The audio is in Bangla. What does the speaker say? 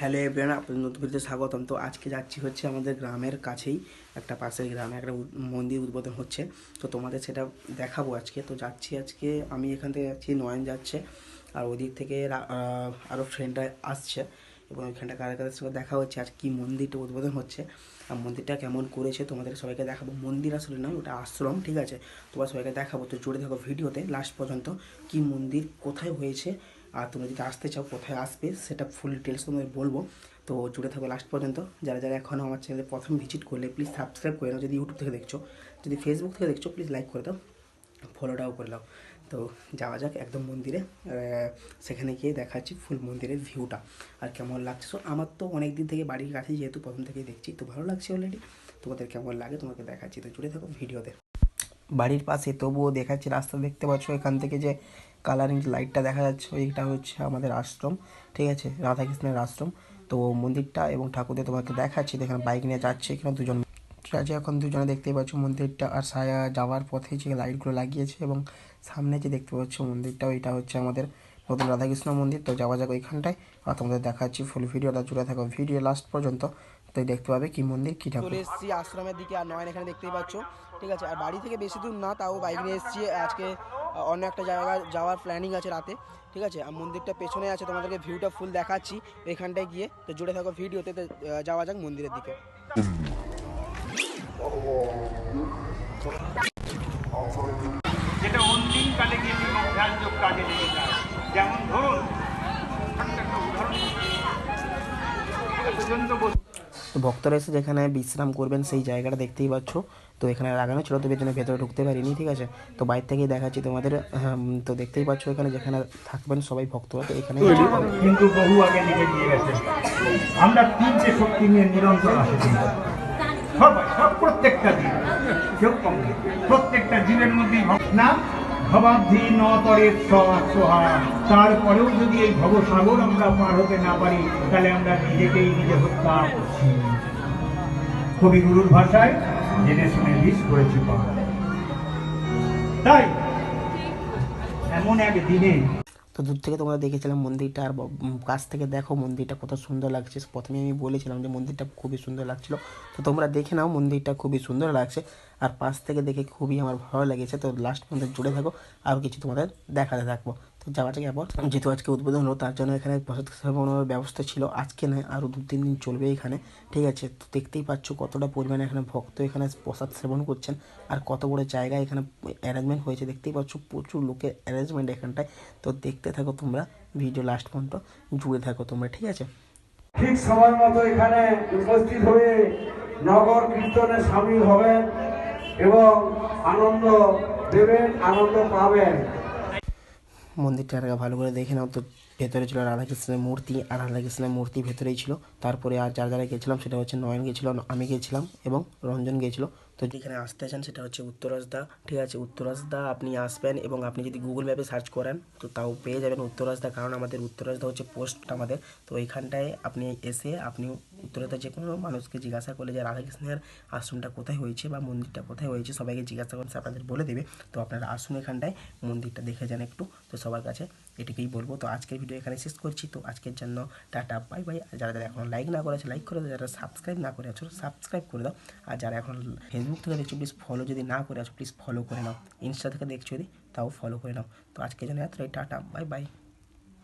হ্যালো এভরিওয়ান, আপনাদের নতুন ভিডিওতে স্বাগতম। তো আজকে যাচ্ছি হচ্ছে আমাদের গ্রামের কাছেই, একটা পাশের গ্রামে, একটা মন্দির উদ্বোধন হচ্ছে। তো তোমাদের সেটা দেখাবো আজকে। তো যাচ্ছি আজকে, আমি এখান থেকে যাচ্ছি, নয়ন যাচ্ছে, আর ওদিক থেকে আরও ফ্রেন্ডরা আসছে, এবং ওইখানটা কার, কাদের সঙ্গে দেখা হচ্ছে, আর কী মন্দিরটা উদ্বোধন হচ্ছে, আর মন্দিরটা কেমন করেছে তোমাদের সবাইকে দেখাবো। মন্দির আসলে নয়, ওটা আশ্রম, ঠিক আছে? তোমার সবাইকে দেখাবো। তো জুড়ে থাকো ভিডিওতে লাস্ট পর্যন্ত, কি মন্দির কোথায় হয়েছে আর তোমরা যদি আসতে চাও, কোথায় আসবে সেটা ফুল ডিটেলস তোমাদের বলব। তো জুড়ে থাকো লাস্ট পর্যন্ত। যারা যারা এখনও আমার চ্যানেলে প্রথম ভিজিট করলে প্লিজ সাবস্ক্রাইব করে নাও। যদি ইউটিউব থেকে দেখছ, যদি ফেসবুক থেকে দেখছ প্লিজ লাইক করে দাও। ফলোটাও করে দাও। তো যাওয়া যাক একদম মন্দিরে। সেখানে গিয়ে দেখাচ্ছি ফুল মন্দিরের ভিউটা আর কেমন লাগছে? সো আমার তো অনেক দিন থেকে বাড়ির কাছে যেহেতু প্রথম থেকেই দেখছি, তো ভালো লাগছে অলরেডি তোমাদের কেমন লাগে তোমাকে দেখাচ্ছি। তো জুড়ে থাকো ভিডিওতে। বাড়ির পাশে, তবুও দেখাচ্ছি রাস্তা দেখতে পাচ্ছ, এখান থেকে যে কালারিং লাইটটা দেখা যাচ্ছে, ওইটা হচ্ছে আমাদের আশ্রম, ঠিক আছে? রাধাকৃষ্ণের আশ্রম। তো মন্দিরটা এবং ঠাকুরদের তোমাকে দেখাচ্ছি এখানে বাইক নিয়ে যাচ্ছে এখানে দুজন। আছে, এখন দুজনে দেখতেই পাচ্ছ মন্দিরটা, আর সায়া যাওয়ার পথে যে লাইটগুলো লাগিয়েছে এবং সামনে যে দেখতে পাচ্ছ মন্দিরটা ওইটা হচ্ছে আমাদের নতুন রাধাকৃষ্ণ মন্দির। তো যাওয়া যাক ওইখানটায়, আর তোমাদের দেখাচ্ছি ফুল ভিডিওটা জুড়ে থাকো। ভিডিও লাস্ট পর্যন্ত তো দেখতে পাবে কি মন্দির কি ঠাকুর। চলে এসেছি আশ্রমের দিকে আর নয়ন এখানে দেখতেই পাচ্ছ। ঠিক আছে আর বাড়ি থেকে বেশি দূর না তাও বাইক নিয়ে এসেছি। আজকে অন্য একটা জায়গা যাওয়ার প্ল্যানিং আছে রাতে। ঠিক আছে আর মন্দিরটা পেছনে আছে তোমাদেরকে ভিউটা ফুল দেখাচ্ছি এখানটায় গিয়ে। তো জুড়ে থাকো ভিডিওতে তো যাওয়া যাক মন্দিরের দিকে। যেটা অন্তিম কালে গিয়ে কাজে লেগে যায়। যেমন ধরুন একটা একটা উদাহরণ পর্যন্ত বস্তু তো ভক্তরা এসে যেখানে বিশ্রাম করবেন সেই জায়গাটা দেখতেই পাচ্ছ। তো এখানে লাগানো ছিল তবে জন্য ভেতরে ঢুকতে পারিনি ঠিক আছে? তো বাইরে থেকেই দেখাচ্ছি তোমাদের তো দেখতেই পাচ্ছ এখানে যেখানে থাকবেন সবাই ভক্তরা তো এখানে কিন্তু বহু আগে লিখে দিয়ে গেছে। আমরা তিনটে শক্তি নিয়ে নিরন্তর আসি সবাই সব প্রত্যেকটা জীব কেউ কম প্রত্যেকটা জীবের মধ্যেই না ভবাব্ধি নতরের তরের সোহা তারপরেও যদি এই ভবসাগর আমরা পার হতে না পারি, তাহলে আমরা নিজেকেই নিজে হত্যা করছি। কবিগুরুর ভাষায় জেনে শুনে বিষ করেছি তাই, এমন এক দিনে তো দূর থেকে তোমরা দেখেছিলাম মন্দিরটা আর কাছ থেকে দেখো মন্দিরটা কত সুন্দর লাগছে। প্রথমে আমি বলেছিলাম যে মন্দিরটা খুবই সুন্দর লাগছিল। তো তোমরা দেখে নাও মন্দিরটা খুবই সুন্দর লাগছে। আর পাশ থেকে দেখে খুবই আমার ভালো লেগেছে। তো লাস্ট পর্যন্ত জুড়ে থাকো। আর কিছু তোমাদের দেখাতে থাকব। তো যাওয়া যেহেতু আজকে উদ্বোধন হলো, তার জন্য এখানে প্রসাদ ব্যবস্থা ছিল। আজকে নয় আরও দু তিন দিন চলবে এখানে, ঠিক আছে? তো দেখতেই পাচ্ছ কতটা পরিমাণে এখানে ভক্ত এখানে প্রসাদ সেবন করছেন আর কত বড় জায়গা এখানে অ্যারেঞ্জমেন্ট হয়েছে। দেখতেই পাচ্ছ প্রচুর লোকের অ্যারেঞ্জমেন্ট এখানটায়। তো দেখতে থাকো তোমরা ভিডিও লাস্ট পর্যন্ত জুড়ে থাকো তোমরা, ঠিক আছে? ঠিক সময় মতো এখানে উপস্থিত হয়ে নগর কীর্তনে সামিল হবেন এবং আনন্দ দেবেন, আনন্দ পাবেন। মন্দিরটা আর ভালো করে দেখে নাও। তো ভেতরে ছিল রাধাকৃষ্ণের মূর্তি, আর রাধাকৃষ্ণের মূর্তি ভেতরেই ছিল। তারপরে আর যার যারা গেছিলাম, সেটা হচ্ছে নয়ন গেছিল, আমি গেছিলাম এবং রঞ্জন গেছিল। তো যেখানে আসতে চান সেটা হচ্ছে উত্তরাজদা ঠিক আছে? উত্তরাজদা আপনি আসবেন এবং আপনি যদি গুগল ম্যাপে সার্চ করেন, তো তাও পেয়ে যাবেন উত্তরাজদা কারণ আমাদের উত্তরাজদা হচ্ছে পোস্ট আমাদের। তো এইখানটায় আপনি এসে আপনি উত্তরাজদা যে কোনো মানুষকে জিজ্ঞাসা করলে যে রাধাকৃষ্ণের আশ্রমটা কোথায় হয়েছে বা মন্দিরটা কোথায় হয়েছে, সবাইকে জিজ্ঞাসা করলে সে আপনাদের বলে দেবে। তো আপনারা আসুন এখানটায়, মন্দিরটা দেখে যান একটু। তো সবার কাছে এটুকুই বলব। তো আজকের ভিডিও এখানে শেষ করছি। তো আজকের জন্য টাটা, বাই বাই। আর যারা যারা এখন লাইক না করেছে লাইক করে দাও। যারা সাবস্ক্রাইব না করে আছো সাবস্ক্রাইব করে দাও। আর যারা এখন ফেসবুক থেকে দেখছ প্লিজ ফলো যদি না করে আছো প্লিজ ফলো করে নাও। ইনস্টা থেকে দেখছ যদি, তাও ফলো করে নাও। তো আজকের জন্য এতটাই। Tata, bye bye.